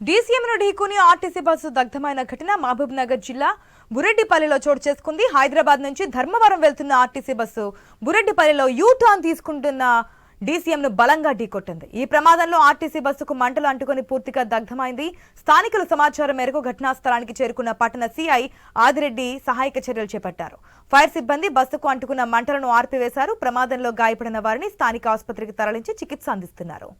డీసీఎంను ఢీకొని RTC bus దగ్ధమైన ఘటన మహబూబ్ నగర్ జిల్లా బురెడ్డిపల్లిలో చోటు చేసుకుంది. హైదరాబాద్ నుంచి ధర్మవరం వెళ్తున్న ఆర్టీసీ బస్సు బురెడ్డిపల్లిలో యూ టర్న్ తీసుకుంటున్న డీసీఎంను బలంగా ఢీకొట్టింది. ఈ ప్రమాదంలో ఆర్టీసీ బస్సుకు మంటలు అంటుకుని పూర్తిగా దగ్ధమైంది. స్థానికుల సమాచారం మేరకు ఘటనా స్థలానికి చేరుకున్న పట్టణ సీఐ ఆదిరెడ్డి సహాయక చర్యలు చేపట్టారు. ఫైర్ సిబ్బంది బస్సుకు అంటుకున్న మంటలను ఆర్పివేశారు. ప్రమాదంలో గాయపడిన వారిని స్థానిక ఆసుపత్రికి తరలించి చికిత్స అందిస్తున్నారు.